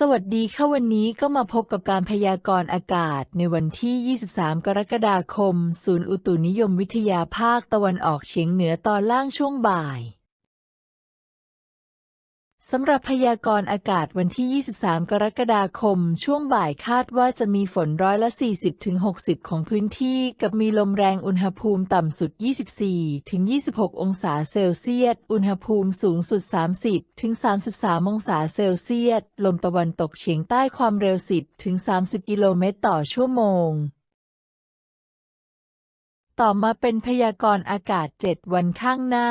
สวัสดีค่ะวันนี้ก็มาพบกับการพยากรณ์อากาศในวันที่ 23 กรกฎาคม ศูนย์อุตุนิยมวิทยาภาคตะวันออกเฉียงเหนือตอนล่างช่วงบ่าย สำหรับพยากรณ์อากาศวันที่ 23 กรกฎาคม ช่วงบ่ายคาดว่าจะมีฝนร้อยละ 40-60 ของพื้นที่ กับมีลมแรงอุณหภูมิต่ำสุด 24-26 องศาเซลเซียส อุณหภูมิสูงสุด 30-33 องศาเซลเซียส ลมตะวันตกเฉียงใต้ความเร็ว 10-30 กิโลเมตรต่อชั่วโมง ต่อมาเป็นพยากรณ์อากาศ 7 วันข้างหน้า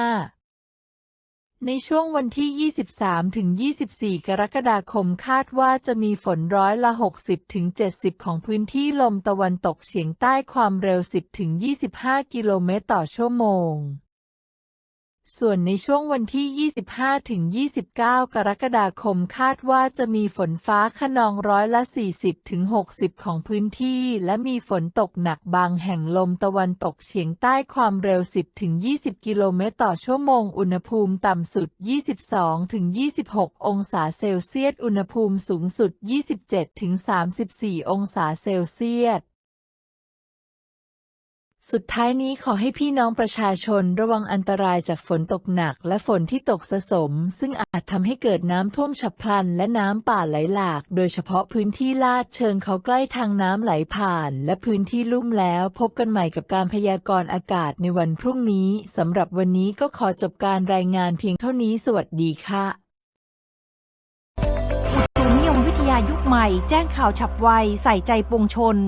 ในช่วงวันที่ 23 ถึง 24 กรกฎาคมคาดว่าจะมีฝนร้อยละ 60 ถึง 70 ของพื้นที่ลมตะวันตกเฉียงใต้ความเร็ว 10 ถึง 25 กิโลเมตรต่อชั่วโมง ส่วนในช่วงวันที่ 25 ถึง 29 กรกฎาคมคาดว่าจะมีฝนฟ้าขนองร้อยละ 40 ถึง 60 ของพื้นที่ และมีฝนตกหนักบางแห่งลมตะวันตกเฉียงใต้ความเร็ว 10 ถึง 20 กิโลเมตรต่อชั่วโมง อุณหภูมิต่ำสุด 22 ถึง 26 องศาเซลเซียส อุณหภูมิสูงสุด 27 ถึง 34 องศาเซลเซียส สุดท้ายนี้ขอให้พี่น้องประชาชนระวังอันตรายจากฝนตกหนักและฝนที่ตกสะสม ซึ่งอาจทำให้เกิดน้ำท่วมฉับพลันและน้ำป่าไหลหลาก โดยเฉพาะพื้นที่ลาดเชิงเขาใกล้ทางน้ำไหลผ่าน และพื้นที่ลุ่มแล้ว พบกันใหม่กับการพยากรณ์อากาศในวันพรุ่งนี้สำหรับวันนี้ก็ขอจบการรายงานเพียงเท่านี้สวัสดีค่ะศูนย์นิยมวิทยายุคใหม่ แจ้งข่าวฉับไวใส่ใจปวงชน